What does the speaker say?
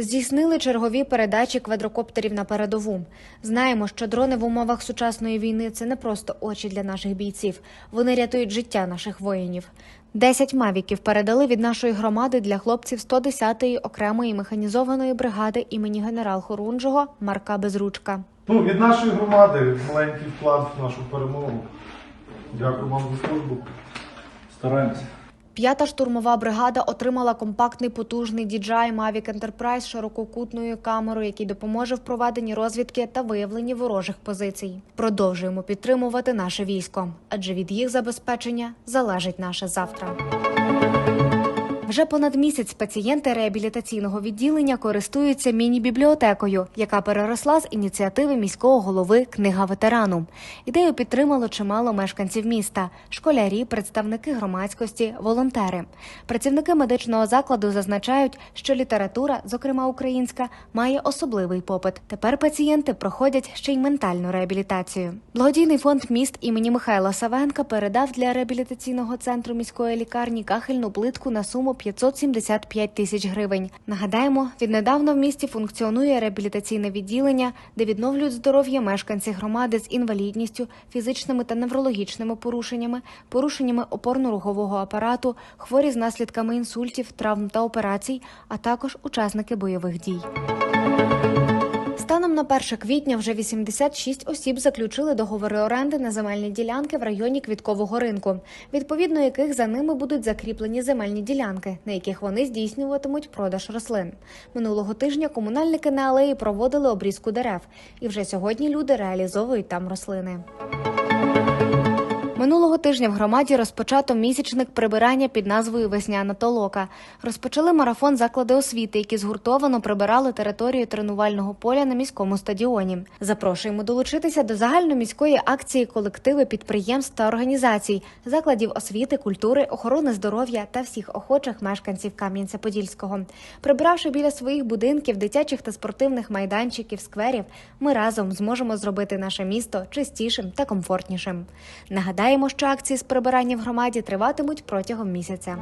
Здійснили чергові передачі квадрокоптерів на передову. Знаємо, що дрони в умовах сучасної війни це не просто очі для наших бійців. Вони рятують життя наших воїнів. Десять мавіків передали від нашої громади для хлопців 110-ї окремої механізованої бригади імені генерал Хорунжого Марка Безручка. Ну, від нашої громади маленький вклад в нашу перемогу. Дякую вам за службу. Стараємося. П'ята штурмова бригада отримала компактний потужний DJI Mavic Enterprise ширококутною камерою, який допоможе в проведенні розвідки та виявленні ворожих позицій. Продовжуємо підтримувати наше військо, адже від їх забезпечення залежить наше завтра. Вже понад місяць пацієнти реабілітаційного відділення користуються міні-бібліотекою, яка переросла з ініціативи міського голови Книга ветерану. Ідею підтримало чимало мешканців міста, школярі, представники громадськості, волонтери. Працівники медичного закладу зазначають, що література, зокрема українська, має особливий попит. Тепер пацієнти проходять ще й ментальну реабілітацію. Благодійний фонд міст імені Михайла Савенка передав для реабілітаційного центру міської лікарні кахельну плитку на суму 575 тисяч гривень. Нагадаємо, віднедавна в місті функціонує реабілітаційне відділення, де відновлюють здоров'я мешканці громади з інвалідністю, фізичними та неврологічними порушеннями, порушеннями опорно-рухового апарату, хворі з наслідками інсультів, травм та операцій, а також учасники бойових дій. Станом на 1 квітня вже 86 осіб заключили договори оренди на земельні ділянки в районі Квіткового ринку, відповідно яких за ними будуть закріплені земельні ділянки, на яких вони здійснюватимуть продаж рослин. Минулого тижня комунальники на алеї проводили обрізку дерев, і вже сьогодні люди реалізовують там рослини. Минулого тижня в громаді розпочато місячник прибирання під назвою Весняна толока. Розпочали марафон заклади освіти, які згуртовано прибирали територію тренувального поля на міському стадіоні. Запрошуємо долучитися до загальноміської акції колективи підприємств та організацій, закладів освіти, культури, охорони здоров'я та всіх охочих мешканців Кам'янця-Подільського. Прибравши біля своїх будинків, дитячих та спортивних майданчиків, скверів, ми разом зможемо зробити наше місто чистішим та комфортнішим. Нагадаємо, що акції з прибирання в громаді триватимуть протягом місяця.